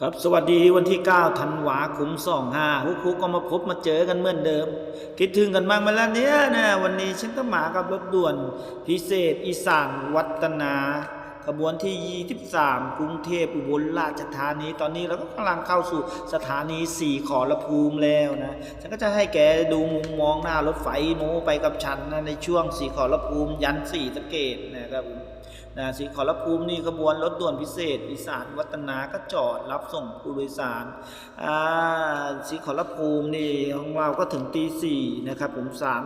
ครับสวัสดีวันที่9ธันวาคม25ฮุกฮุกก็มาพบมาเจอกันเหมือนเดิม คิดถึงกันบ้างไหมล่ะเนี่ยนะวันนี้ฉันก็มากับรถด่วน พิเศษอีสานวัฒนาขบวนที่ 23 กรุงเทพอุบลราชธานี ตอนนี้เราก็กำลังเข้าสู่สถานี4ขอระภูมิแล้วนะ ฉันก็จะให้แกดูมุมมองหน้ารถไฟโมไปกับฉันนะในช่วงสี่ขอระภูมิยันสี่สะเกตนะครับผม นะสีขอรภูมินี่ขบวนรถด่วนพิเศษ อีสานวัฒนาก็จอดรับส่งผู้โดยสารอ่าสีขอรภูมินี่ของเราก็ถึงตีสี่นะครับผมสาม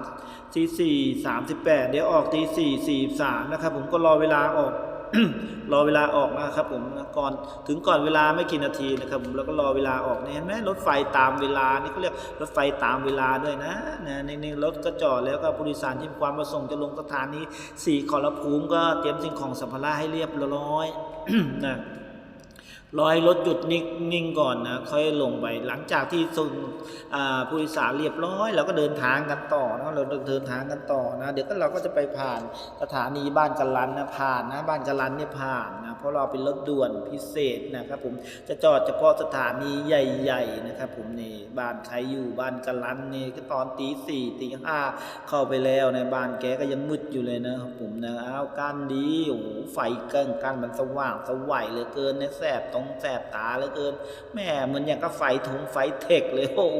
ตีสี่สามสิบแปดเดี๋ยวออกตีสี่สี่สามนะครับผมก็รอเวลาออก รอเวลาออกนะครับผมก่อนถึงก่อนเวลาไม่กี่นาทีนะครับผมแล้วก็รอเวลาออกเนี่ยเห็นไหมรถไฟตามเวลานี่เขาเรียกรถไฟตามเวลาด้วยนะนะในในรถก็จอดแล้วก็ผู้โดยสารที่มีความประสงค์จะลงสถานีสี่ขอรภูมิก็เตรียมสิ่งของสัมภาระให้เรียบร้อยนะ รอให้รถหยุดนิ่งงก่อนนะค่อยลงไปหลังจากที่ส่งผู้โดยสารเรียบร้อยเราก็เดินทางกันต่อนะเราเดินทางกันต่อนะ เดี๋ยวก็เราก็จะไปผ่านสถานีบ้านกัลันนะผ่านนะบ้านกัลันเนี่ยผ่านนะเพราะเราเป็นรถด่วนพิเศษนะครับผมจะจอดเฉพาะสถานีใหญ่ๆนะครับผมนี่บ้านใครอยู่บ้านกัลันนี่ก็ตอนตีสี่ตีห้าเข้าไปแล้วในบ้านแกก็ยังมืดอยู่เลยนะครับผมนะอ้าวกั้นดีโอ้โหไฟเกิ้งกั้นมันสว่างสวัยเหลือเกินเนี่ยแสบตรงแสบตาเหลือเกินแม่เหมือนอย่างกับไฟทงไฟเทคเลยโอ้โห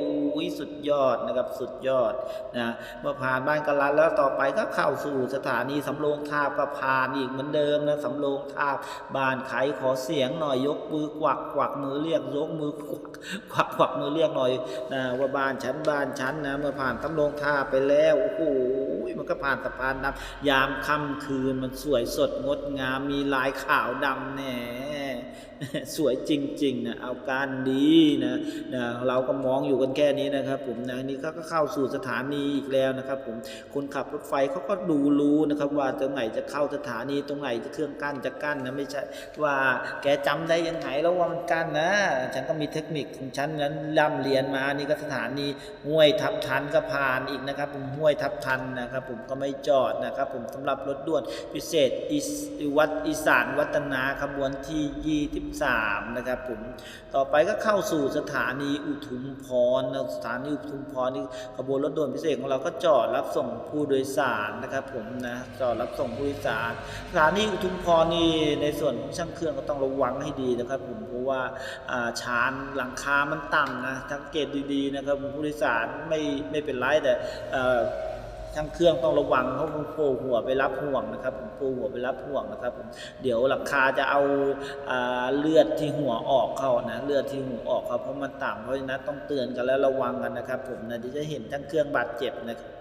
สุดยอดนะครับสุดยอดนะเมื่อผ่านบ้านกัลันแล้วต่อไปก็เข้าสู่สถานีสำโรงทาบก็ผ่านอีกเหมือนเดิมนะสำโรงทาบบ้านใครขอเสียงหน่อยยกมือกวักกวักมือเรียกยกมือกวักกวักกวักมือเรียกหน่อยนะว่าบ้านฉันบ้านฉันนะเมื่อผ่านสำโรงทาบไปแล้วโอ้โหมันก็ผ่านสะพานน้ำยามค่ำคืนมันสวยสดงดงามมีลายขาวดำแน่ สวยจริงๆนะเอาการดีนะนะเราก็มองอยู่กันแค่นี้นะครับผมนะนี่ก็เข้าสู่สถานีอีกแล้วนะครับผมคนขับรถไฟเขาก็ดูรู้นะครับว่าตรงไหนจะเข้าสถานีตรงไหนจะเครื่องกั้นจะกั้นนะไม่ใช่ว่าแกจำได้ยังไงแล้วว่ามันกั้นนะ ฉันก็มีเทคนิคของฉันนั้นร่ำเรียนมานี่ก็สถานีห้วยทับทันก็ผ่านอีกนะครับ ผมห้วยทับทันนะครับ ผมก็ไม่จอดนะครับ ผมสำหรับรถด่วนพิเศษอีสวัดอีสานวัฒนาขบวนทียีที่3นะครับผมต่อไปก็เข้าสู่สถานีอุทุมพรนะสถานีอุทุมพรนี่ขบวนรถด่วนพิเศษของเราก็จอดรับส่งผู้โดยสารนะครับผมนะจอดรับส่งผู้โดยสารสถานีอุทุมพรนี่ในส่วนของช่างเครื่องก็ต้องระวังให้ดีนะครับผมเพราะว่าชานหลังคามันต่ำนะสังเกตดีๆนะครับผู้โดยสารไม่ไม่เป็นไรแต่ ช่างเครื่องต้องระวังเขาโผล่หัวไปรับห่วงนะครับผมโผล่หัวไปรับห่วงนะครับผมเดี๋ยวหลังคาจะเอาเลือดที่หัวออกเข้านะเลือดที่หัวออกเขาเพราะมันต่ำเพราะฉะนั้นต้องเตือนกันและระวังกันนะครับ ผมนะเดี๋ยวจะเห็นช่างเครื่องบาดเจ็บนะครับ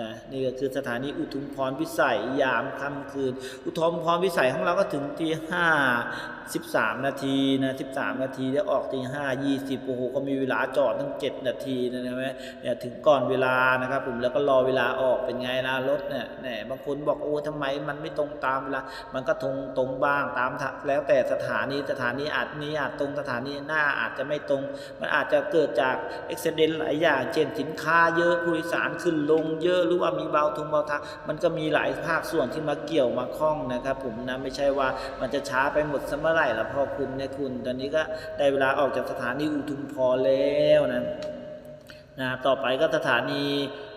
นะนี่ก็คือสถานีอุทุมพรพิสัยยามค่ำคืน อุทุมพรพิสัยของเราก็ถึงที่ห้าสิบสามนาทีนะสิบสามนาทีแล้วออกตีห้ายี่สิบโอ้โหก็มีเวลาจอดตั้งเจ็ดนาทีนะนะไหมเนี่ยถึงก่อนเวลานะครับ ผมแล้วก็รอเวลาออกเป็นไงล่ะรถเนี่ยแหมบางคนบอกโอ้ทำไมมันไม่ตรงตามเวลามันก็ตรงตรงบ้างตามแล้วแต่สถานีสถานีอาจนี้อาจตรงสถานีหน้าอาจจะไม่ตรง มันอาจจะเกิดจากอุบิเหตุหลายอย่างเช่นสินค้าเยอะผู้โดยสารขึ้นลงเยอะหรือว่ามีเบาทุงเบาทักมันก็มีหลายภาคส่วนที่มาเกี่ยวมาข้องนะครับ ผมนะไม่ใช่ว่ามันจะช้าไปหมดสมอไหร่ละพ่อคุณเนี่ยคุณ ตอนนี้ก็ได้เวลาออกจากสถานีอุทุมพรแล้วนะนะต่อไปก็สถานี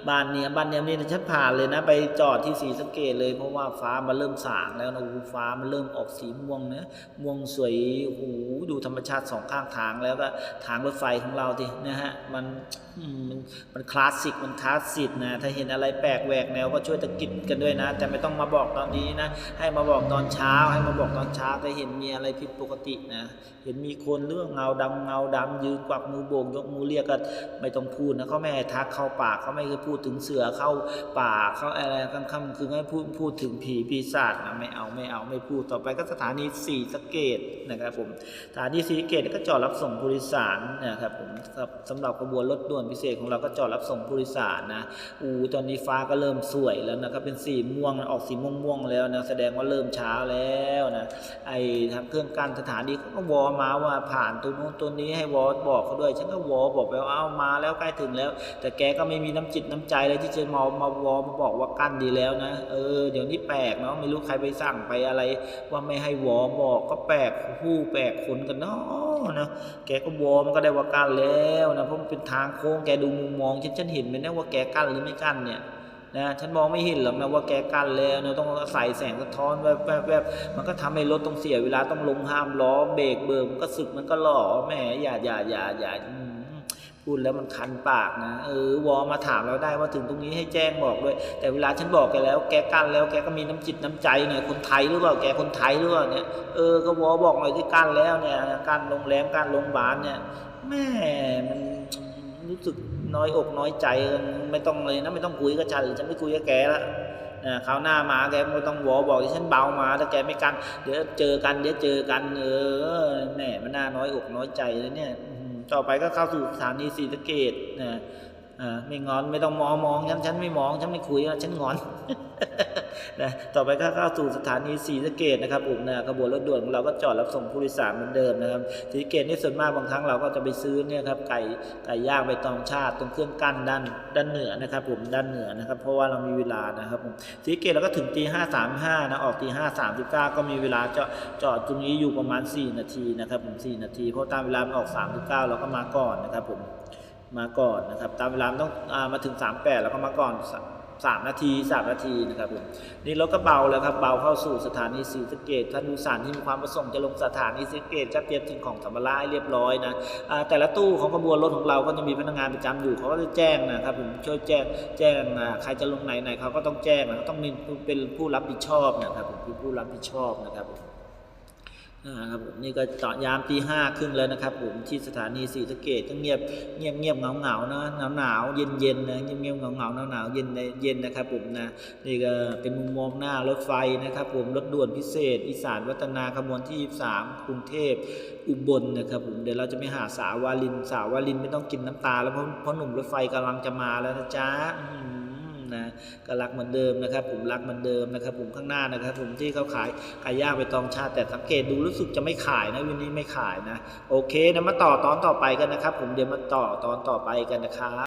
บ้านเนียบ้านเนียนี่ฉันผ่านเลยนะ ไปจอดที่สีสเกตเลยเพราะว่าฟ้ามันเริ่มสางแล้วนะโอ้ฟ้ามันเริ่มออกสีม่วงเนะม่วงสวยโอ้โหดูธรรมชาติสองข้างทางแล้วก็ทางรถไฟของเราทีนะฮะมันมันมันคลาสสิกมันคลาสสิกนะถ้าเห็นอะไรแปลกแหวกแนวก็ช่วยตะกิดกันด้วยนะ แต่ไม่ต้องมาบอกตอนนี้นะ ให้มาบอกตอนเช้า ให้มาบอกตอนเช้าถ้าเห็นมีอะไรผิดปกตินะ เห็นมีคนเรื่องเงาดำเงาดำยืนกวักมือโบกยกมือเรียกก็ไม่ต้องพูดนะเขาไม่ให้ทักเข้าปากเขาไม่เคยพูดูดถึงเสือเข้าป่าเข้าอะไรค่ำๆคือไม่พูดพูดถึงผีปีศาจนะไม่เอาไม่เอาไม่พูดต่อไปก็สถานีสีสเกตนะครับผมสถานีสีสเกตก็จอดรับส่งผู้โดยสารนะครับผมสำหรับขบวนรถด่วนพิเศษของเราก็จอดรับส่งผู้โดยสารนะอูตอนนี้ฟ้าก็เริ่มสวยแล้วนะครับเป็นสีม่วงออกสีม่วงๆแล้วนะแสดงว่าเริ่มเช้าแล้วนะไอ้ทางเครื่องการสถานีเขาก็วอมาว่าผ่านตัวนู้นตัวนี้ให้วอบอกเขาด้วยฉันก็วอบอกไปว่าเอามาแล้วใกล้ถึงแล้ว แต่แกก็ไม่มีน้ำจิตน้น้ำใจเลยที่จะมามาวอมาบอกว่ากั้นดีแล้วนะ เออเดี๋ยวนี้แปลกเนาะไม่รู้ใครไปสั่งไปอะไร ว่าไม่ให้วอบอกก็แปลกผู้แปลกคนกันเนาะนะแกก็วอมันก็ได้ว่ากั้นแล้วนะเพราะมันเป็นทางโค้งแกดูมุมมองฉันฉันเห็นไหมนะว่าแกกั้นหรือไม่กั้นเนี่ยนะฉันมองไม่เห็นหรอกนะว่าแกกั้นแล้วนะต้องอาศัยแสงสะท้อนแวบแวบแวบมันก็ทำให้รถต้องเสียเวลาต้องลงห้ามล้อเบรกเบิร์มก็สึกมันก็หล่อแหมอย่าอย่าอย่าอย่า พูดแล้วมันคันปากนะเออวอมาถามเราได้ว่าถึงตรงนี้ให้แจ้งบอกด้วย แต่เวลาฉันบอกแกแล้ว แกกั้นแล้วแกก็มีน้ำจิตน้ำใจหน่อยคนไทยหรือเปล่าแกคนไทยหรือเปล่าเนี่ยเออก็วอบอกหน่อยที่กั้นแล้วเนี่ยกั้นโรงแรมกั้นโรงพยาบาลเนี่ยแม่มันรู้สึกน้อยอกน้อยใจกันไม่ต้องเลยนะไม่ต้องคุยกับฉันฉันไม่คุยกับแกละนะคราวหน้ามาแกไม่ต้องวอบอกที่ฉันเบามาถ้าแกไม่กัน เดี๋ยวเจอกันเดี๋ยวเจอกันเออแหมมันน่าน้อยอกน้อยใจเลยเนี่ย ต่อไปก็เข้าสู่สถานีศรีสะเกดนะอ่าไม่งอนไม่ต้องมองมองฉันฉันไม่มองฉันไม่คุยอะฉันงอน นะต่อไปก็เข้าสู่สถานีศรีสเกดนะครับผมนะขบวนรถด่วนของเราก็จอดรับส่งผู้โดยสารเหมือนเดิมนะครับศรีสเกดนี่ส่วนมากบางครั้งเราก็จะไปซื้อเนี่ยครับไก่ไก่ย่างใบตองชาติตรงเครื่องกั้นด้านด้านเหนือนะครับผมด้านเหนือนะครับ เพราะว่าเรามีเวลานะครับผมศรีสเกดเราก็ถึงตีห้าสามห้านะออกตีห้าสามสิบเก้าก็มีเวลาจอดจอดตรงนี้อยู่ประมาณ4นาทีนะครับผม4นาทีเพราะตามเวลามันออก3 9เราก็มาก่อนนะครับผมมาก่อนนะครับตามเวลาต้องอามาถึง 38 แล้วก็มาก่อน สามนาทีสามนาทีนะครับผมนี่รถก็เบาแล้วครับเบาเข้าสู่สถานีศรีสะเกดท่านผู้สารที่มีความประสงค์จะลงสถานีศรีสะเกดจะเตรียมสิ่งของสัมภาระให้เรียบร้อยนะแต่ละตู้ของขบวนรถของเราก็จะมีพนักงานประจำอยู่เขาก็จะแจ้งนะครับผมช่วยแจ้งแจ้งใครจะลงไหนไหนเขาก็ต้องแจ้งนะเขาต้องเป็นผู้รับผิดชอบนะครับผมคือผู้รับผิดชอบนะครับผม นะครับนี่ก็ต่อยามตีห้าครึ่งแล้วนะครับผมที่สถานีศรีสะเกดก็เงียบเงียบเงียบเงาเงานะหนาวหนาวเย็นเย็นนะเงียบเงียบเงาเงาหนาวหนาวเย็นเย็นนะครับผมนะนี่ก็เป็นมุมมองหน้ารถไฟนะครับผมรถด่วนพิเศษ อีสานวัฒนาขบวนที่23กรุงเทพอุบลนะครับผมเดี๋ยวเราจะไปหาสาววาลินสาววาลินไม่ต้องกินน้ำตา แล้วเพราะเพราะหนุ่มรถไฟกำลังจะมาแล้วนะจ๊ะ นะก็รักเหมือนเดิมนะครับ ผมรักเหมือนเดิมนะครับ ผมข้างหน้านะครับ ผมที่เขาขายไก่ย่างไปตองชาติแต่สังเกตดูรู้สึกจะไม่ขายนะวันนี้ไม่ขายนะ โอเคนะมาต่อตอนต่อไปกันนะครับ ผมเดี๋ยวมาต่อตอนต่อไปกันนะครับ